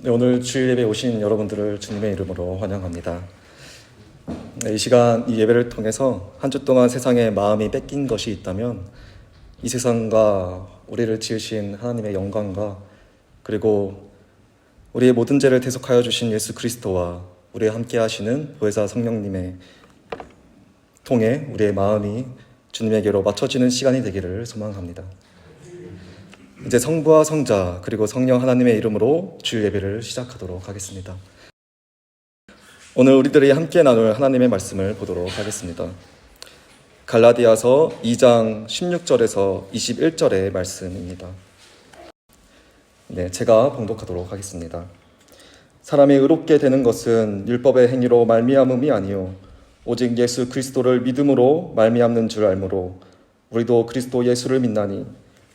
네, 오늘 주일 예배 오신 여러분들을 주님의 이름으로 환영합니다. 네, 이 시간 이 예배를 통해서 한 주 동안 세상에 마음이 뺏긴 것이 있다면 이 세상과 우리를 지으신 하나님의 영광과 그리고 우리의 모든 죄를 대속하여 주신 예수 그리스도와 우리와 함께 하시는 보혜사 성령님의 통해 우리의 마음이 주님에게로 맞춰지는 시간이 되기를 소망합니다. 이제 성부와 성자 그리고 성령 하나님의 이름으로 주일 예배를 시작하도록 하겠습니다. 오늘 우리들이 함께 나눌 하나님의 말씀을 보도록 하겠습니다. 갈라디아서 2장 16절에서 21절의 말씀입니다. 네, 제가 봉독하도록 하겠습니다. 사람이 의롭게 되는 것은 율법의 행위로 말미암음이 아니요 오직 예수 그리스도를 믿음으로 말미암는 줄 알므로 우리도 그리스도 예수를 믿나니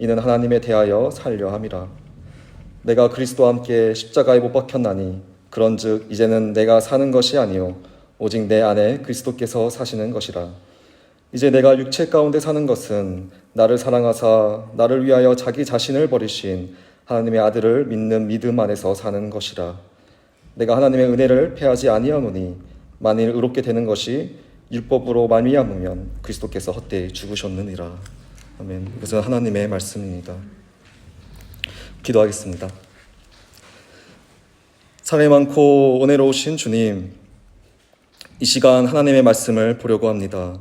이는 하나님에 대하여 살려 함이라. 내가 그리스도와 함께 십자가에 못 박혔나니 그런즉 이제는 내가 사는 것이 아니요 오직 내 안에 그리스도께서 사시는 것이라. 이제 내가 육체 가운데 사는 것은 나를 사랑하사 나를 위하여 자기 자신을 버리신 하나님의 아들을 믿는 믿음 안에서 사는 것이라. 내가 하나님의 은혜를 패하지 아니하노니 만일 의롭게 되는 것이 율법으로 말미암으면 그리스도께서 헛되이 죽으셨느니라 아멘. 이것은 하나님의 말씀입니다. 기도하겠습니다. 사랑이 많고 은혜로우신 주님, 이 시간 하나님의 말씀을 보려고 합니다.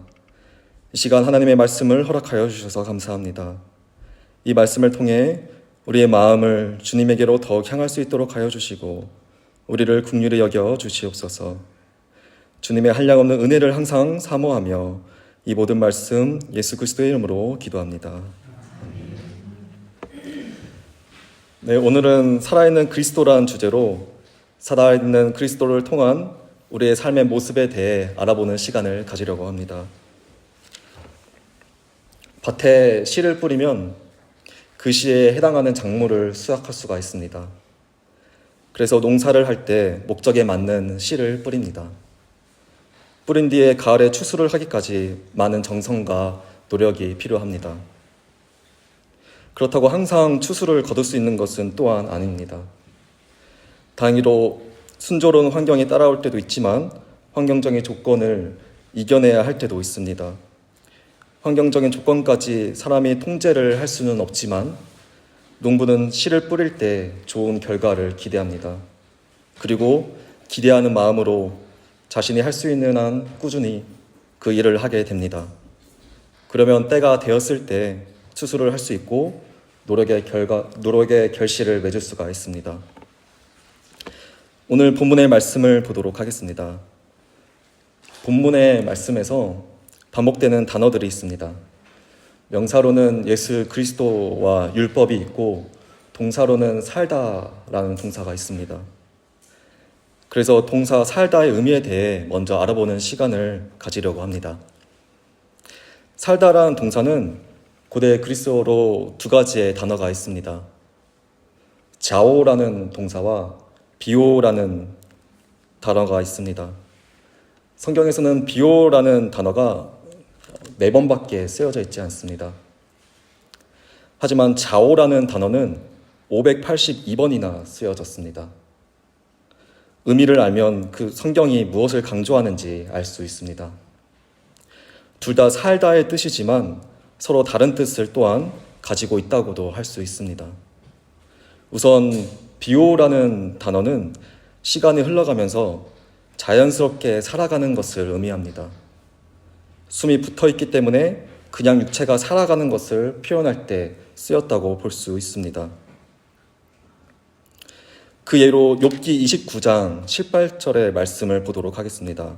이 시간 하나님의 말씀을 허락하여 주셔서 감사합니다. 이 말씀을 통해 우리의 마음을 주님에게로 더욱 향할 수 있도록 하여 주시고 우리를 국률에 여겨 주시옵소서. 주님의 한량없는 은혜를 항상 사모하며 이 모든 말씀 예수 그리스도의 이름으로 기도합니다. 네, 오늘은 살아있는 그리스도라는 주제로 살아있는 그리스도를 통한 우리의 삶의 모습에 대해 알아보는 시간을 가지려고 합니다. 밭에 씨를 뿌리면 그 씨에 해당하는 작물을 수확할 수가 있습니다. 그래서 농사를 할 때 목적에 맞는 씨를 뿌립니다. 뿌린 뒤에 가을에 추수를 하기까지 많은 정성과 노력이 필요합니다. 그렇다고 항상 추수를 거둘 수 있는 것은 또한 아닙니다. 다행히도 순조로운 환경이 따라올 때도 있지만 환경적인 조건을 이겨내야 할 때도 있습니다. 환경적인 조건까지 사람이 통제를 할 수는 없지만 농부는 씨를 뿌릴 때 좋은 결과를 기대합니다. 그리고 기대하는 마음으로 자신이 할 수 있는 한 꾸준히 그 일을 하게 됩니다. 그러면 때가 되었을 때 추수를 할수 있고 노력의 결과, 노력의 결실을 맺을 수가 있습니다. 오늘 본문의 말씀을 보도록 하겠습니다. 본문의 말씀에서 반복되는 단어들이 있습니다. 명사로는 예수 그리스도와 율법이 있고 동사로는 살다라는 동사가 있습니다. 그래서 동사 살다의 의미에 대해 먼저 알아보는 시간을 가지려고 합니다. 살다라는 동사는 고대 그리스어로 두 가지의 단어가 있습니다. 자오라는 동사와 비오라는 단어가 있습니다. 성경에서는 비오라는 단어가 네 번밖에 쓰여져 있지 않습니다. 하지만 자오라는 단어는 582번이나 쓰여졌습니다. 의미를 알면 그 성경이 무엇을 강조하는지 알 수 있습니다. 둘 다 살다의 뜻이지만 서로 다른 뜻을 또한 가지고 있다고도 할 수 있습니다. 우선 비오라는 단어는 시간이 흘러가면서 자연스럽게 살아가는 것을 의미합니다. 숨이 붙어 있기 때문에 그냥 육체가 살아가는 것을 표현할 때 쓰였다고 볼 수 있습니다. 그 예로 욥기 29장 18절의 말씀을 보도록 하겠습니다.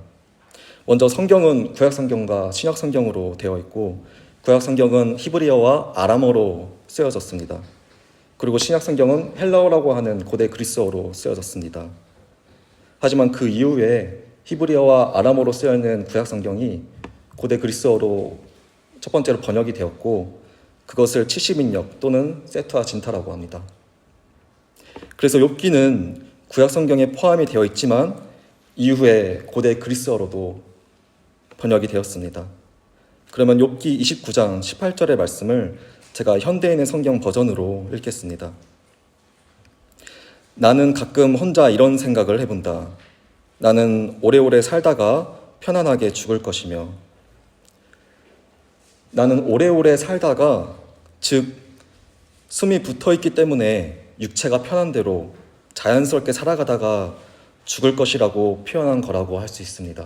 먼저 성경은 구약 성경과 신약 성경으로 되어 있고 구약 성경은 히브리어와 아람어로 쓰여졌습니다. 그리고 신약 성경은 헬라어라고 하는 고대 그리스어로 쓰여졌습니다. 하지만 그 이후에 히브리어와 아람어로 쓰여 있는 구약 성경이 고대 그리스어로 첫 번째로 번역이 되었고 그것을 70인역 또는 세트와 진타라고 합니다. 그래서 욥기는 구약 성경에 포함이 되어 있지만 이후에 고대 그리스어로도 번역이 되었습니다. 그러면 욥기 29장 18절의 말씀을 제가 현대인의 성경 버전으로 읽겠습니다. 나는 가끔 혼자 이런 생각을 해본다. 나는 오래오래 살다가 편안하게 죽을 것이며 나는 오래오래 살다가 즉 숨이 붙어 있기 때문에 육체가 편한 대로 자연스럽게 살아가다가 죽을 것이라고 표현한 거라고 할 수 있습니다.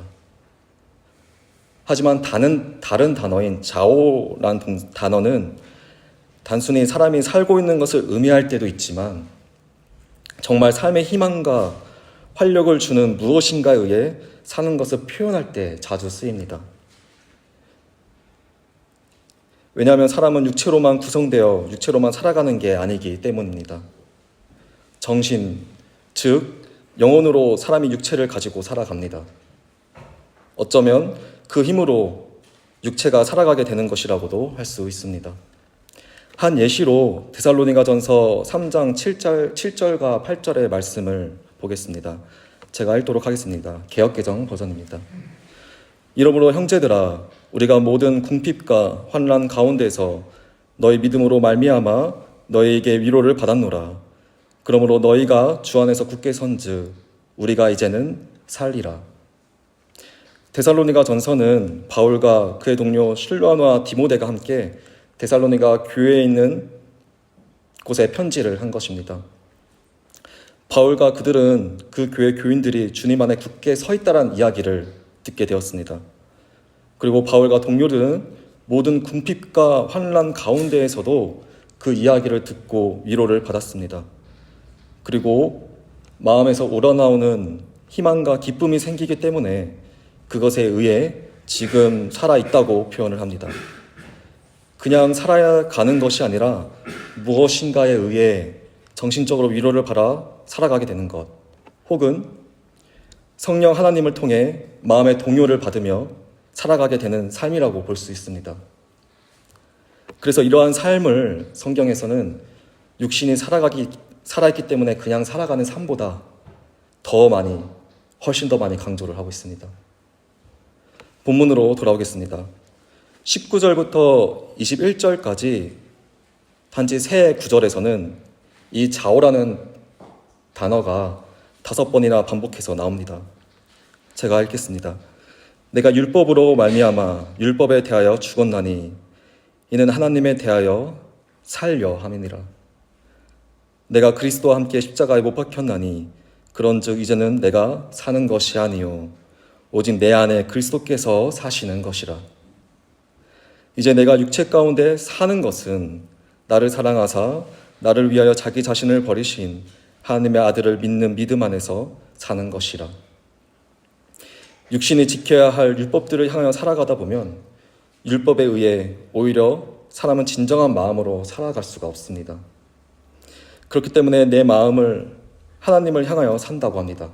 하지만 다른, 다른 단어인 자오란 동- 단어는 단순히 사람이 살고 있는 것을 의미할 때도 있지만 정말 삶의 희망과 활력을 주는 무엇인가에 의해 사는 것을 표현할 때 자주 쓰입니다. 왜냐하면 사람은 육체로만 구성되어 육체로만 살아가는 게 아니기 때문입니다. 정신, 즉, 영혼으로 사람이 육체를 가지고 살아갑니다. 어쩌면 그 힘으로 육체가 살아가게 되는 것이라고도 할 수 있습니다. 한 예시로 데살로니가 전서 3장 7절, 7절과 8절의 말씀을 보겠습니다. 제가 읽도록 하겠습니다. 개혁개정 버전입니다. 이러므로 형제들아 우리가 모든 궁핍과 환난 가운데서 너희 믿음으로 말미암아 너희에게 위로를 받았노라. 그러므로 너희가 주 안에서 굳게 선즉 우리가 이제는 살리라. 데살로니가 전서는 바울과 그의 동료 실로아와 디모데가 함께 데살로니가 교회에 있는 곳에 편지를 한 것입니다. 바울과 그들은 그 교회 교인들이 주님 안에 굳게 서 있다란 이야기를 듣게 되었습니다. 그리고 바울과 동료들은 모든 궁핍과 환란 가운데에서도 그 이야기를 듣고 위로를 받았습니다. 그리고 마음에서 우러나오는 희망과 기쁨이 생기기 때문에 그것에 의해 지금 살아 있다고 표현을 합니다. 그냥 살아가는 것이 아니라 무엇인가에 의해 정신적으로 위로를 받아 살아가게 되는 것, 혹은 성령 하나님을 통해 마음의 동요를 받으며 살아가게 되는 삶이라고 볼 수 있습니다. 그래서 이러한 삶을 성경에서는 육신이 살아가기 살아있기 때문에 그냥 살아가는 삶보다 더 많이 훨씬 더 많이 강조를 하고 있습니다. 본문으로 돌아오겠습니다. 19절부터 21절까지 단지 세 구절에서는 이 자오라는 단어가 다섯 번이나 반복해서 나옵니다. 제가 읽겠습니다. 내가 율법으로 말미암아 율법에 대하여 죽었나니 이는 하나님에 대하여 살려 함이니라. 내가 그리스도와 함께 십자가에 못 박혔나니 그런즉 이제는 내가 사는 것이 아니요 오직 내 안에 그리스도께서 사시는 것이라. 이제 내가 육체 가운데 사는 것은 나를 사랑하사 나를 위하여 자기 자신을 버리신 하나님의 아들을 믿는 믿음 안에서 사는 것이라. 육신이 지켜야 할 율법들을 향하여 살아가다 보면 율법에 의해 오히려 사람은 진정한 마음으로 살아갈 수가 없습니다. 그렇기 때문에 내 마음을 하나님을 향하여 산다고 합니다.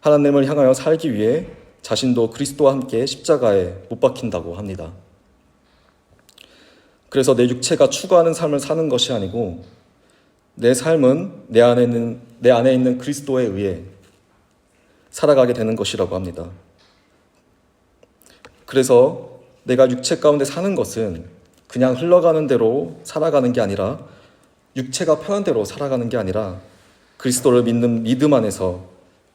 하나님을 향하여 살기 위해 자신도 그리스도와 함께 십자가에 못 박힌다고 합니다. 그래서 내 육체가 추구하는 삶을 사는 것이 아니고 내 삶은 내 안에 있는 내 안에 있는 그리스도에 의해 살아가게 되는 것이라고 합니다. 그래서 내가 육체 가운데 사는 것은 그냥 흘러가는 대로 살아가는 게 아니라 육체가 편한 대로 살아가는 게 아니라 그리스도를 믿는 믿음 안에서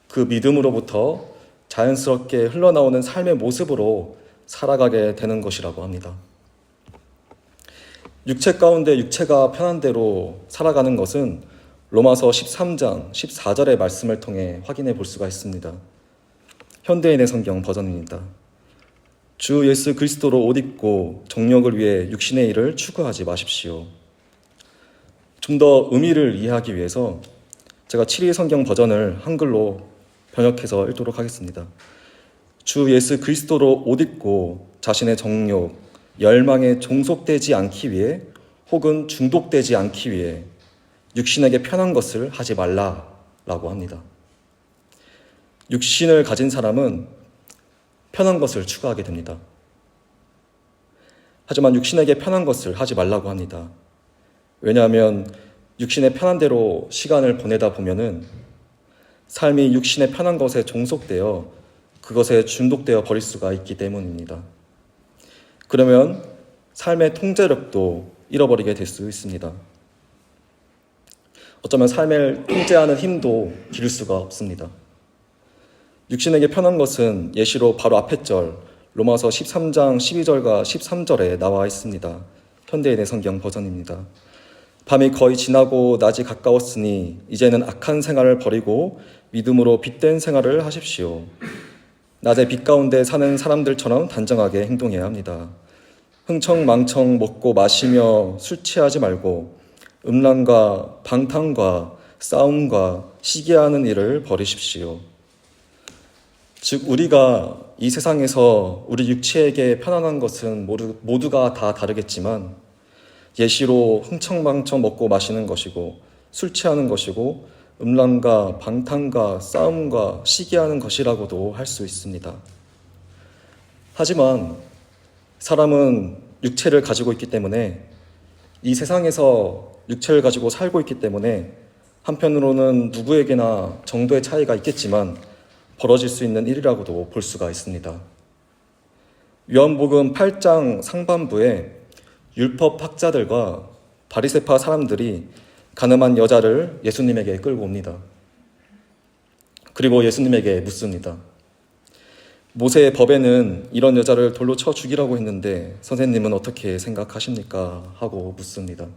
그 믿음으로부터 자연스럽게 흘러나오는 삶의 모습으로 살아가게 되는 것이라고 합니다. 육체 가운데 육체가 편한 대로 살아가는 것은 로마서 13장 14절의 말씀을 통해 확인해 볼 수가 있습니다. 현대인의 성경 버전입니다. 주 예수 그리스도로 옷 입고 정력을 위해 육신의 일을 추구하지 마십시오. 좀 더 의미를 이해하기 위해서 제가 7일 성경 버전을 한글로 번역해서 읽도록 하겠습니다. 주 예수 그리스도로 옷 입고 자신의 정욕, 열망에 종속되지 않기 위해 혹은 중독되지 않기 위해 육신에게 편한 것을 하지 말라라고 합니다. 육신을 가진 사람은 편한 것을 추구하게 됩니다. 하지만 육신에게 편한 것을 하지 말라고 합니다. 왜냐하면 육신의 편한 대로 시간을 보내다 보면은 삶이 육신의 편한 것에 종속되어 그것에 중독되어 버릴 수가 있기 때문입니다. 그러면 삶의 통제력도 잃어버리게 될 수 있습니다. 어쩌면 삶을 통제하는 힘도 기를 수가 없습니다. 육신에게 편한 것은 예시로 바로 앞에 절 로마서 13장 12절과 13절에 나와 있습니다. 현대인의 성경 버전입니다. 밤이 거의 지나고 낮이 가까웠으니 이제는 악한 생활을 버리고 믿음으로 빛된 생활을 하십시오. 낮에 빛 가운데 사는 사람들처럼 단정하게 행동해야 합니다. 흥청망청 먹고 마시며 술 취하지 말고 음란과 방탕과 싸움과 시기하는 일을 버리십시오. 즉 우리가 이 세상에서 우리 육체에게 편안한 것은 모두, 모두가 다 다르겠지만 예시로 흥청망청 먹고 마시는 것이고 술 취하는 것이고 음란과 방탕과 싸움과 시기하는 것이라고도 할 수 있습니다. 하지만 사람은 육체를 가지고 있기 때문에 이 세상에서 육체를 가지고 살고 있기 때문에 한편으로는 누구에게나 정도의 차이가 있겠지만 벌어질 수 있는 일이라고도 볼 수가 있습니다. 요한복음 8장 상반부에 율법 학자들과 바리세파 사람들이 가늠한 여자를 예수님에게 끌고 옵니다. 그리고 예수님에게 묻습니다. 모세의 법에는 이런 여자를 돌로 쳐 죽이라고 했는데 선생님은 어떻게 생각하십니까? 하고 묻습니다.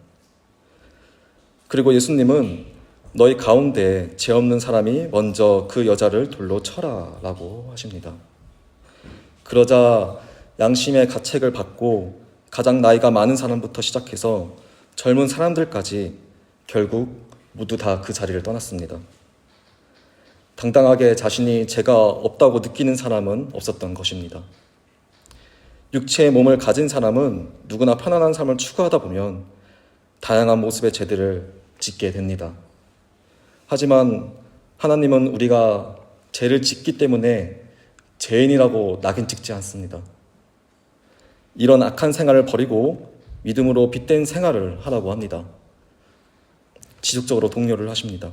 그리고 예수님은 너희 가운데 죄 없는 사람이 먼저 그 여자를 돌로 쳐라 라고 하십니다. 그러자 양심의 가책을 받고 가장 나이가 많은 사람부터 시작해서 젊은 사람들까지 결국 모두 다 그 자리를 떠났습니다. 당당하게 자신이 죄가 없다고 느끼는 사람은 없었던 것입니다. 육체의 몸을 가진 사람은 누구나 편안한 삶을 추구하다 보면 다양한 모습의 죄들을 짓게 됩니다. 하지만 하나님은 우리가 죄를 짓기 때문에 죄인이라고 낙인 찍지 않습니다. 이런 악한 생활을 버리고 믿음으로 빛된 생활을 하라고 합니다. 지속적으로 독려를 하십니다.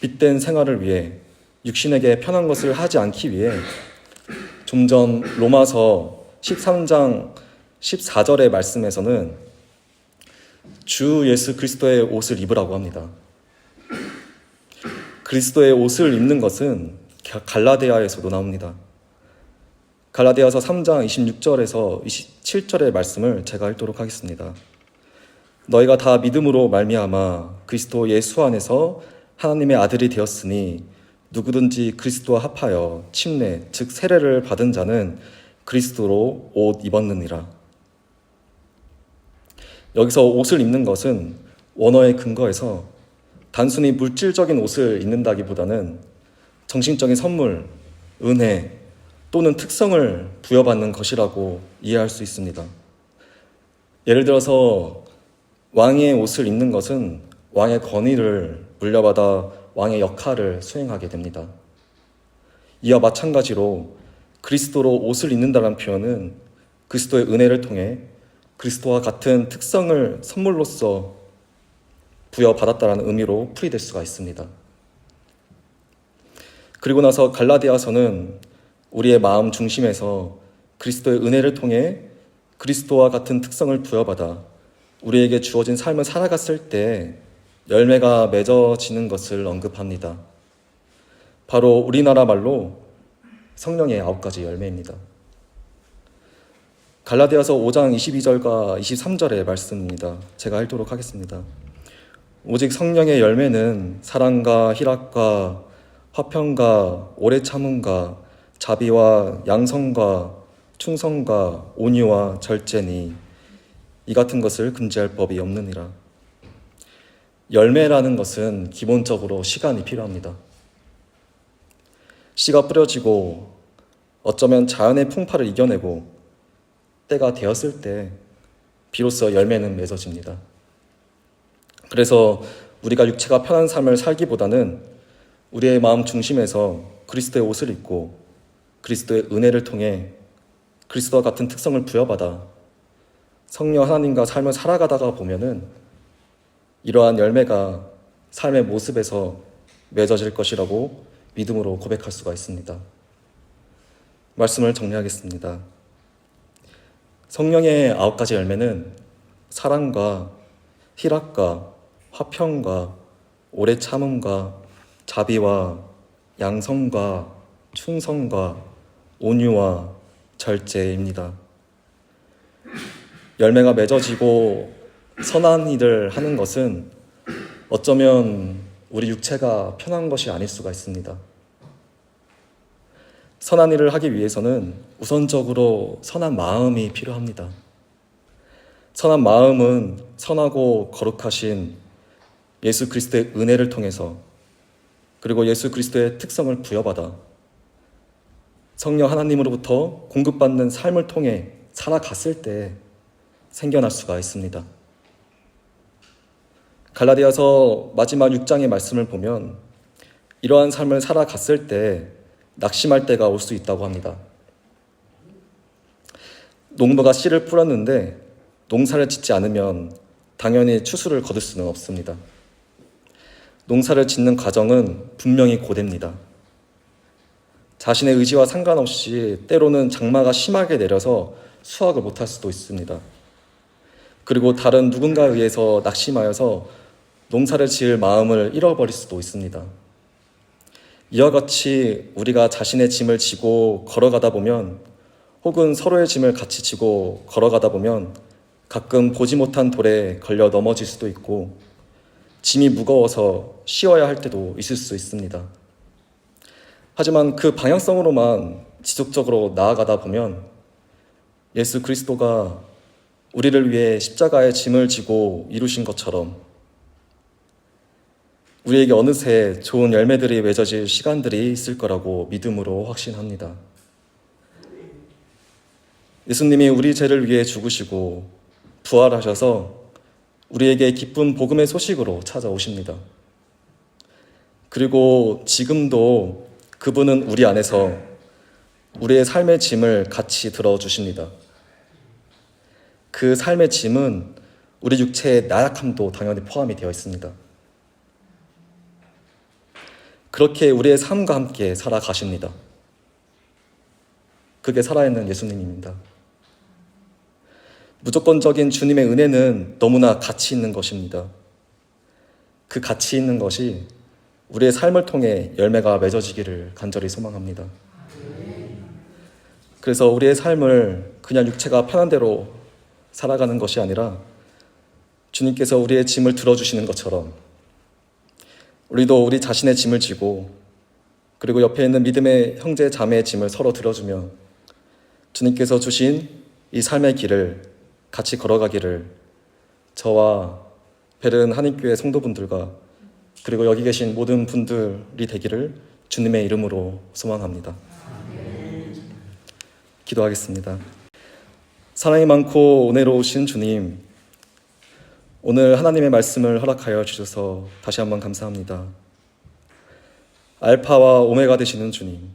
빛된 생활을 위해 육신에게 편한 것을 하지 않기 위해 좀 전 로마서 13장 14절의 말씀에서는 주 예수 그리스도의 옷을 입으라고 합니다. 그리스도의 옷을 입는 것은 갈라디아에서도 나옵니다. 갈라디아서 3장 26절에서 27절의 말씀을 제가 읽도록 하겠습니다. 너희가 다 믿음으로 말미암아 그리스도 예수 안에서 하나님의 아들이 되었으니 누구든지 그리스도와 합하여 침례 즉 세례를 받은 자는 그리스도로 옷 입었느니라. 여기서 옷을 입는 것은 원어의 근거에서 단순히 물질적인 옷을 입는다기보다는 정신적인 선물, 은혜 또는 특성을 부여받는 것이라고 이해할 수 있습니다. 예를 들어서 왕의 옷을 입는 것은 왕의 권위를 물려받아 왕의 역할을 수행하게 됩니다. 이와 마찬가지로 그리스도로 옷을 입는다는 표현은 그리스도의 은혜를 통해 그리스도와 같은 특성을 선물로서 부여받았다는 의미로 풀이될 수가 있습니다. 그리고 나서 갈라디아서는 우리의 마음 중심에서 그리스도의 은혜를 통해 그리스도와 같은 특성을 부여받아 우리에게 주어진 삶을 살아갔을 때 열매가 맺어지는 것을 언급합니다. 바로 우리나라 말로 성령의 아홉 가지 열매입니다. 갈라디아서 5장 22절과 23절의 말씀입니다. 제가 읽도록 하겠습니다. 오직 성령의 열매는 사랑과 희락과 화평과 오래 참음과 자비와 양성과 충성과 온유와 절제니 이 같은 것을 금지할 법이 없느니라. 열매라는 것은 기본적으로 시간이 필요합니다. 씨가 뿌려지고 어쩌면 자연의 풍파를 이겨내고 때가 되었을 때 비로소 열매는 맺어집니다. 그래서 우리가 육체가 편한 삶을 살기보다는 우리의 마음 중심에서 그리스도의 옷을 입고 그리스도의 은혜를 통해 그리스도와 같은 특성을 부여받아 성령 하나님과 삶을 살아가다가 보면은 이러한 열매가 삶의 모습에서 맺어질 것이라고 믿음으로 고백할 수가 있습니다. 말씀을 정리하겠습니다. 성령의 아홉 가지 열매는 사랑과 희락과 화평과 오래 참음과 자비와 양성과 충성과 온유와 절제입니다. 열매가 맺어지고 선한 일을 하는 것은 어쩌면 우리 육체가 편한 것이 아닐 수가 있습니다. 선한 일을 하기 위해서는 우선적으로 선한 마음이 필요합니다. 선한 마음은 선하고 거룩하신 예수 그리스도의 은혜를 통해서 그리고 예수 그리스도의 특성을 부여받아 성령 하나님으로부터 공급받는 삶을 통해 살아갔을 때 생겨날 수가 있습니다. 갈라디아서 마지막 6장의 말씀을 보면 이러한 삶을 살아갔을 때 낙심할 때가 올 수 있다고 합니다. 농부가 씨를 뿌렸는데 농사를 짓지 않으면 당연히 추수를 거둘 수는 없습니다. 농사를 짓는 과정은 분명히 고됩니다. 자신의 의지와 상관없이 때로는 장마가 심하게 내려서 수확을 못할 수도 있습니다. 그리고 다른 누군가에 의해서 낙심하여서 농사를 지을 마음을 잃어버릴 수도 있습니다. 이와 같이 우리가 자신의 짐을 지고 걸어가다 보면 혹은 서로의 짐을 같이 지고 걸어가다 보면 가끔 보지 못한 돌에 걸려 넘어질 수도 있고 짐이 무거워서 쉬어야 할 때도 있을 수 있습니다. 하지만 그 방향성으로만 지속적으로 나아가다 보면 예수 그리스도가 우리를 위해 십자가의 짐을 지고 이루신 것처럼 우리에게 어느새 좋은 열매들이 맺어질 시간들이 있을 거라고 믿음으로 확신합니다. 예수님이 우리 죄를 위해 죽으시고 부활하셔서 우리에게 기쁜 복음의 소식으로 찾아오십니다. 그리고 지금도 그분은 우리 안에서 우리의 삶의 짐을 같이 들어주십니다. 그 삶의 짐은 우리 육체의 나약함도 당연히 포함이 되어 있습니다. 그렇게 우리의 삶과 함께 살아가십니다. 그게 살아있는 예수님입니다. 무조건적인 주님의 은혜는 너무나 가치 있는 것입니다. 그 가치 있는 것이 우리의 삶을 통해 열매가 맺어지기를 간절히 소망합니다. 그래서 우리의 삶을 그냥 육체가 편한 대로 살아가는 것이 아니라 주님께서 우리의 짐을 들어주시는 것처럼 우리도 우리 자신의 짐을 지고 그리고 옆에 있는 믿음의 형제 자매의 짐을 서로 들어주며 주님께서 주신 이 삶의 길을 같이 걸어가기를 저와 베른 한인교회 성도분들과 그리고 여기 계신 모든 분들이 되기를 주님의 이름으로 소망합니다. 기도하겠습니다. 사랑이 많고 은혜로우신 주님, 오늘 하나님의 말씀을 허락하여 주셔서 다시 한번 감사합니다. 알파와 오메가 되시는 주님,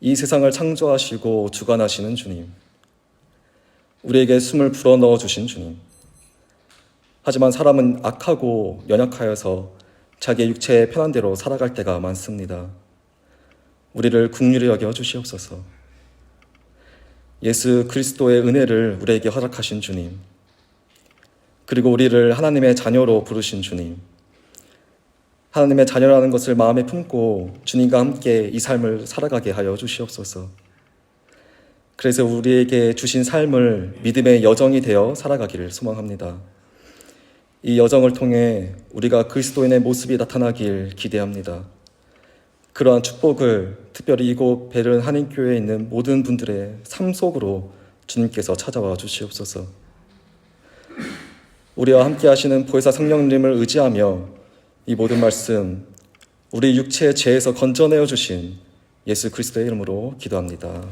이 세상을 창조하시고 주관하시는 주님, 우리에게 숨을 불어넣어 주신 주님. 하지만 사람은 악하고 연약하여서 자기의 육체의 편한 대로 살아갈 때가 많습니다. 우리를 국률이 여겨 주시옵소서. 예수 그리스도의 은혜를 우리에게 허락하신 주님. 그리고 우리를 하나님의 자녀로 부르신 주님. 하나님의 자녀라는 것을 마음에 품고 주님과 함께 이 삶을 살아가게 하여 주시옵소서. 그래서 우리에게 주신 삶을 믿음의 여정이 되어 살아가기를 소망합니다. 이 여정을 통해 우리가 그리스도인의 모습이 나타나길 기대합니다. 그러한 축복을 특별히 이곳 베른 한인교회에 있는 모든 분들의 삶 속으로 주님께서 찾아와 주시옵소서. 우리와 함께 하시는 보혜사 성령님을 의지하며 이 모든 말씀 우리 육체의 죄에서 건져내어 주신 예수 그리스도의 이름으로 기도합니다.